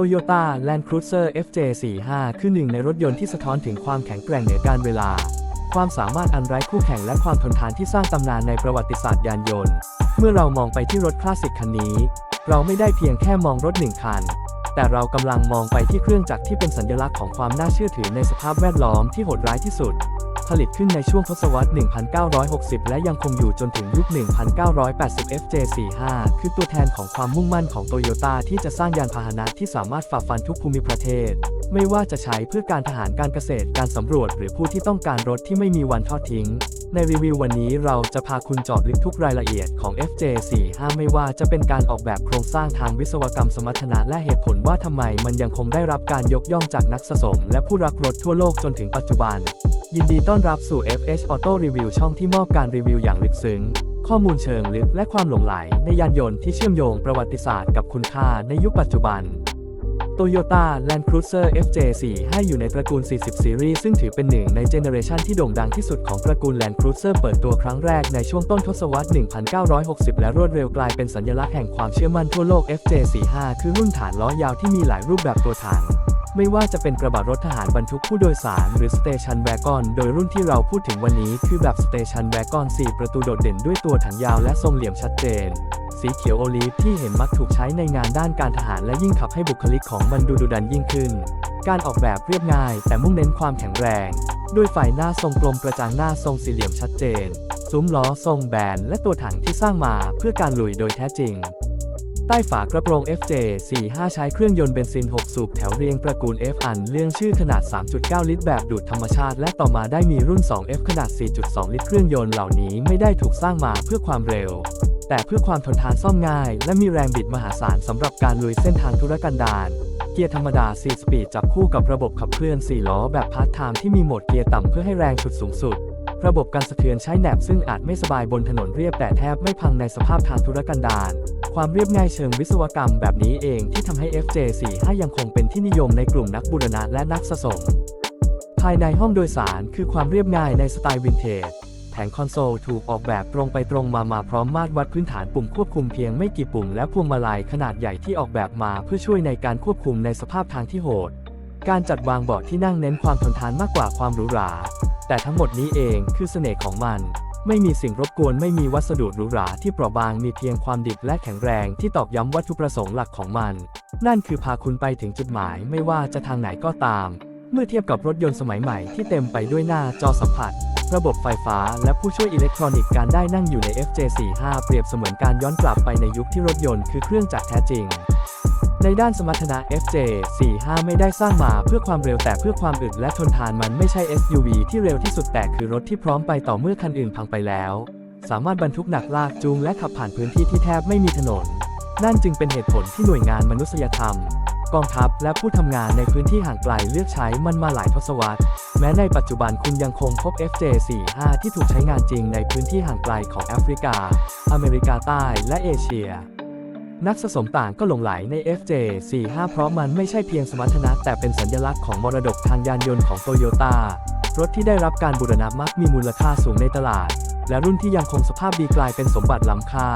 Toyota Land Cruiser FJ45 คือหนึ่งในรถยนต์ที่สะท้อนถึงความแข็งแกร่งเหนือการเวลา ความสามารถอันไร้คู่แข่งและความทนทานที่สร้างตำนานในประวัติศาสตร์ยานยนต์ เมื่อเรามองไปที่รถคลาสสิกคันนี้ เราไม่ได้เพียงแค่มองรถหนึ่งคัน แต่เรากำลังมองไปที่เครื่องจักรที่เป็นสัญลักษณ์ของความน่าเชื่อถือในสภาพแวดล้อมที่โหดร้ายที่สุด ผลิตขึ้นในช่วงทศวรรษ 1960 และยังคงอยู่จนถึงยุค 1980 FJ45 คือตัวแทนของความมุ่งมั่นของโตโยต้าที่จะสร้างยานพาหนะที่สามารถฝ่าฟันทุกภูมิประเทศ ไม่ว่าจะใช้เพื่อการทหารการเกษตรการสำรวจ หรือผู้ที่ต้องการรถที่ไม่มีวันทอดทิ้ง ในรีวิววันนี้เราจะพาคุณจาะลึกทุกรายละเอียดของ FJ45 ไม่ว่าจะเป็นการออกแบบโครงสร้างทางวิศวกรรมสมรรถนะและเหตุผลว่าทำไมมันยังคงได้รับการยกย่องจากนักสะสม และผู้รักรถทั่วโลกจนถึงปัจจุบัน ยินดีต้อนรับสู่ FH Auto Review ช่องที่มอบการรีวิวอย่างลึกซึ้ง ข้อมูลเชิงลึกและความหลงไหลในยานยนต์ที่เชื่อมโยงประวัติศาสตร์กับคุณค่าในยุคปัจจุบัน Toyota Land Cruiser FJ4 ให้อยู่ในตระกูล 40 ซีรีส์ซึ่งถือเป็นหนึ่งในเจเนเรชันที่โด่งดังที่สุดของตระกูล Land Cruiser เปิดตัวครั้งแรกในช่วงต้นทศวรรษ 1960 และรวดเร็วกลายเป็นสัญลักษณ์แห่งความเชื่อมั่นทั่วโลก FJ45 คือรุ่นฐานล้อยาวที่มีหลายรูปแบบตัวถังไม่ว่าจะเป็นกระบะรถทหารบรรทุกผู้โดยสาร หรือ Station Wagon โดยรุ่นที่เราพูดถึงวันนี้คือแบบ Station Wagon 4ประตูโดดเด่นด้วยตัวถังยาวและทรงเหลี่ยมชัดเจน สีเขียวโอลีฟที่เห็นมักถูกใช้ในงานด้านการทหารและยิ่งขับให้บุคลิกของมันดูดุดันยิ่งขึ้น การออกแบบเรียบง่าย แต่มุ่งเน้นความแข็งแรง ด้วยไฟหน้าทรงกลมกระจังหน้าทรงสี่เหลี่ยมชัดเจน ซุ้มล้อทรงแบนและตัวถังที่สร้างมาเพื่อการลุยโดยแท้จริงใต้ฝากระโปรง FJ45 ใช้เครื่องยนต์เบนซิน 6 สูบแถวเรียงตระกูล F อันเรื่องชื่อขนาด 3.9 ลิตรแบบดูดธรรมชาติ และต่อมาได้มีรุ่น 2F ขนาด 4.2 ลิตรเครื่องยนต์เหล่านี้ไม่ได้ถูกสร้างมาเพื่อความเร็ว แต่เพื่อความทนทานซ่อมง่าย และมีแรงบิดมหาศาลสำหรับการลุยเส้นทางธุรกันดารเกียร์ธรรมดา 4 สปีดจับคู่กับระบบขับเคลื่อน 4 ล้อแบบพาร์ทไทม์ที่มีโหมดเกียร์ต่ำเพื่อให้แรงฉุดสูงสุด ระบบการสะเทือนใช้แหนบซึ่งอาจไม่สบายบนถนนเรียบแต่แทบไม่พังในสภาพทางธุรกันดารความเรียบง่ายเชิงวิศวกรรมแบบนี้เองที่ทำให้ FJ45 ยังคงเป็นที่นิยมในกลุ่มนักบูรณะและนักสะสม ภายในห้องโดยสารคือความเรียบง่ายในสไตล์วินเทจ แผงคอนโซลถูกออกแบบตรงไปตรงมามาพร้อมมาตรวัดพื้นฐานปุ่มควบคุมเพียงไม่กี่ปุ่มและพวงมาลัยขนาดใหญ่ที่ออกแบบมาเพื่อช่วยในการควบคุมในสภาพทางที่โหด การจัดวางเบาะที่นั่งเน้นความทนทานมากกว่าความหรูหรา แต่ทั้งหมดนี้เองคือเสน่ห์ของมัน ไม่มีสิ่งรบกวนไม่มีวัสดุหรูหราที่เปราะบางมีเพียงความดิบและแข็งแรงที่ตอกย้ำวัตถุประสงค์หลักของมัน นั่นคือพาคุณไปถึงจุดหมายไม่ว่าจะทางไหนก็ตาม เมื่อเทียบกับรถยนต์สมัยใหม่ที่เต็มไปด้วยหน้าจอสัมผัส ระบบไฟฟ้า และผู้ช่วยอิเล็กทรอนิกส์การได้นั่งอยู่ใน FJ45 เปรียบเสมือนการย้อนกลับไปในยุคที่รถยนต์คือเครื่องจักรแท้จริง ในด้านสมรรถนะ FJ45 ไม่ได้สร้างมาเพื่อความเร็วแต่เพื่อความอึดและทนทานมันไม่ใช่ SUV ที่เร็วที่สุดแต่คือรถที่พร้อมไปต่อเมื่อคันอื่นพังไปแล้ว สามารถบรรทุกหนักลากจูงและขับผ่านพื้นที่ที่แทบไม่มีถนน นั่นจึงเป็นเหตุผลที่หน่วยงานมนุษยธรรม กองทัพและผู้ทำงานในพื้นที่ห่างไกลเลือกใช้มันมาหลายทศวรรษ แม้ในปัจจุบันคุณยังคงพบ FJ45 ที่ถูกใช้งานจริงในพื้นที่ห่างไกลของแอฟริกา อเมริกาใต้และเอเชีย นักสะสมต่างก็หลงไหลใน FJ45 เพราะมันไม่ใช่เพียงสมรรถนะแต่เป็นสัญลักษณ์ของมรดกทางยานยนต์ของโตโยต้ารถที่ได้รับการบูรณะมักมีมูลค่าสูงในตลาด และรุ่นที่ยังคงสภาพดีกลายเป็นสมบัติล้ำค่า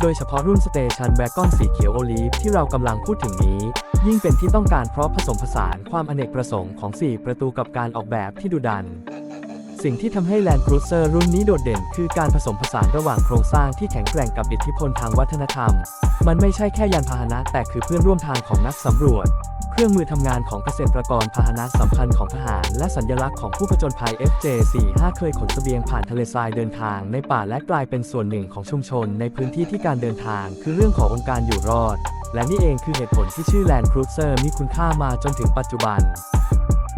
โดยเฉพาะรุ่นสเตชันแวกอนสีเขียวโอลีฟที่เรากำลังพูดถึงนี้ ยิ่งเป็นที่ต้องการเพราะผสมผสานความอเนกประสงค์ของ 4 ประตูกับการออกแบบที่ดุดัน สิ่งที่ทำให้ Land Cruiser รุ่นนี้โดดเด่น คือการผสมผสานระหว่างโครงสร้างที่แข็งแกร่งกับอิทธิพลทางวัฒนธรรม มันไม่ใช่แค่ยานพาหนะ แต่คือเพื่อนร่วมทางของนักสำรวจ รื่องมือทำงานของเกษตรกรพาหนะสำคัญของทหาร และสัญลักษณ์ของผู้ผจญภัย FJ45 เคยขนเสบียงผ่านทะเลทรายเดินทางในป่าและกลายเป็นส่วนหนึ่งของชุมชน ในพื้นที่ที่การเดินทาง คือเรื่องขององค์การอยู่รอด และนี่เองคือเหตุผลที่ชื่อ Land Cruiser มีคุณค่ามาจนถึงปัจจุบัน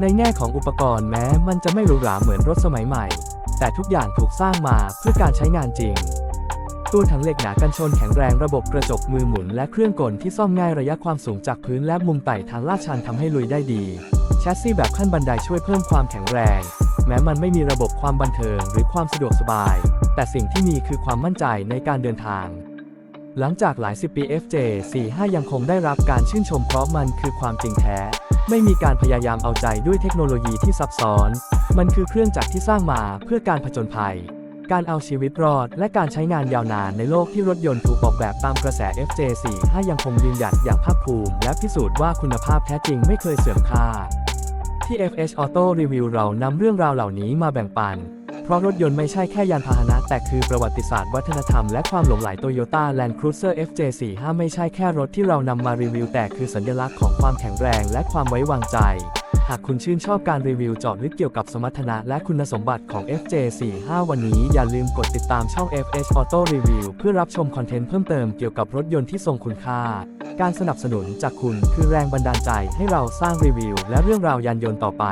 ในแง่ของอุปกรณ์แม้มันจะไม่หรูหราเหมือนรถสมัยใหม่ แต่ทุกอย่างถูกสร้างมาเพื่อการใช้งานจริง ตัวถังเหล็กหนากันชนแข็งแรงระบบกระจกมือหมุน และเครื่องกลที่ซ่อมง่ายระยะความสูงจากพื้นและมุมไต่ทางลาดชันทำให้ลุยได้ดี แชสซี่แบบขั้นบันไดช่วยเพิ่มความแข็งแรง แม้มันไม่มีระบบความบันเทิงหรือความสะดวกสบาย แต่สิ่งที่มีคือความมั่นใจในการเดินทางหลังจากหลายสิบปี FJ45 ยังคงได้รับการชื่นชมเพราะมันคือความจริงแท้ ไม่มีการพยายามเอาใจด้วยเทคโนโลยีที่ซับซ้อน มันคือเครื่องจักรที่สร้างมาเพื่อการผจญภัย การเอาชีวิตรอด และการใช้งานยาวนานในโลกที่รถยนต์ถูกออกแบบตามกระแส FJ45 ยังคงยืนหยัดอย่างภาคภูมิ และพิสูจน์ว่าคุณภาพแท้จริงไม่เคยเสื่อมค่า ที่ FH Auto Review เรานำเรื่องราวเหล่านี้มาแบ่งปัน เพราะรถยนต์ไม่ใช่แค่ยานพาหนะ แต่คือประวัติศาสตร์วัฒนธรรมและความหลงใหล Toyota Land Cruiser FJ45 ไม่ใช่แค่รถที่เรานำมารีวิวแต่คือสัญลักษณ์ของความแข็งแรงและความไว้วางใจ หากคุณชื่นชอบการรีวิวจอดลึกเกี่ยวกับสมรรถนะและคุณสมบัติของ FJ45 วันนี้อย่าลืมกดติดตามช่อง FH Auto Review เพื่อรับชมคอนเทนต์เพิ่มเติมเกี่ยวกับรถยนต์ที่ทรงคุณค่า การสนับสนุนจากคุณคือแรงบันดาลใจให้เราสร้างรีวิวและเรื่องราวยานยนต์ต่อไป